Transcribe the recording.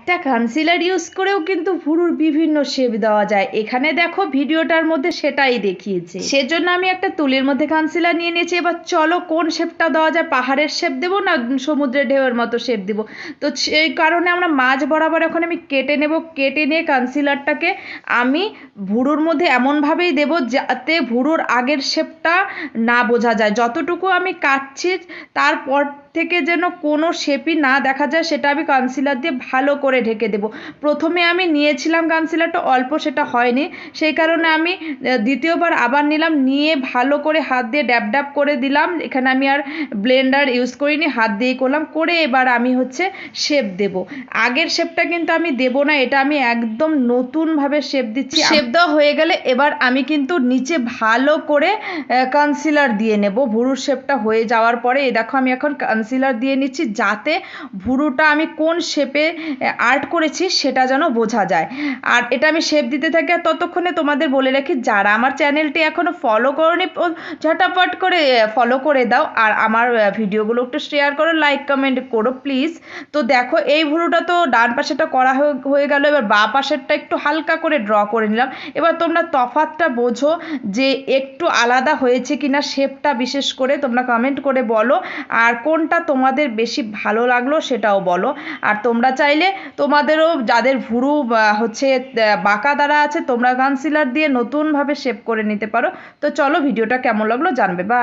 একটা concealer use করেও কিন্তু ভুরুর বিভিন্ন শেপ দেওয়া যায়। এখানে দেখো ভিডিওটার মধ্যে সেটাই দেখিয়েছে। সেজন্য আমি একটা তুলির মধ্যে কনসিলার নিয়ে নিয়েছি। এবার চলো কোন শেপটা দেওয়া যায়? পাহাড়ের শেপ দেবো না সমুদ্রের ঢেউয়ের মতো শেপ দেবো? তো সেই কারণে আমরা মাঝ বরাবর এখন আমি কেটে নেব। কেটে নিয়ে কনসিলারটাকে আমি ভুরুর মধ্যে এমনভাবেই দেবো যাতে ভুরুর আগের শেপটা না বোঝা যায়। যতটুকু আমি কাটছি, তারপর থেকে যেন কোনো শেপই না দেখা যায়, সেটা আমি কনসিলার দিয়ে ভালো করে ঢেকে দেবো। প্রথমে আমি নিয়েছিলাম কনসিলারটা অল্প সেটা হয়নি। সেই কারণে আমি দ্বিতীয়বার আবার নিলাম, নিয়ে ভালো করে হাত দিয়ে ড্যাব ড্যাব করে দিলাম। এখানে আমি আর ব্লেন্ডার ইউজ করিনি, হাত দিয়েই করলাম। করে এবার আমি হচ্ছে শেপ দেব। আগের শেপটা কিন্তু আমি দেব না, এটা আমি একদম নতুনভাবে শেপ দিচ্ছি। শেপ দেওয়া হয়ে গেলে এবার আমি কিন্তু নিচে ভালো করে কনসিলার দিয়ে নেব। ভুরুর শেপটা হয়ে যাওয়ার পরে দেখো আমি এখন কনসিলার দিয়ে নিচ্ছি যাতে ভুরুটা আমি কোন শেপে আর্ট করেছি সেটা যেন বোঝা যায়। আর এটা আমি শেপ দিতে থাকি আর ততক্ষণে তোমাদের বলে রাখি, যারা আমার চ্যানেলটি এখনও ফলো করনি ঝটাপট করে ফলো করে দাও। আর আমার ভিডিওগুলো একটু শেয়ার করো লাইক কমেন্ট করো প্লিজ তো দেখো, এই ভুরুটা তো ডান পাশেটা করা হয়ে গেল। এবার বা পাশেরটা একটু হালকা করে ড্র করে নিলাম। এবার তোমরা তফাতটা বোঝো যে একটু আলাদা হয়েছে কিনা শেপটা বিশেষ করে তোমরা কমেন্ট করে বলো। আর কোনটা তোমাদের বেশি ভালো লাগল সেটাও বলো। আর তোমরা চাইলে তোমাদেরও যাদের ভুরু হচ্ছে বাঁকা দ্বারা আছে, তোমরা কনসিলার দিয়ে নতুনভাবে শেপ করে নিতে পারো। তো চলো, ভিডিওটা কেমন লাগল জানবে। বা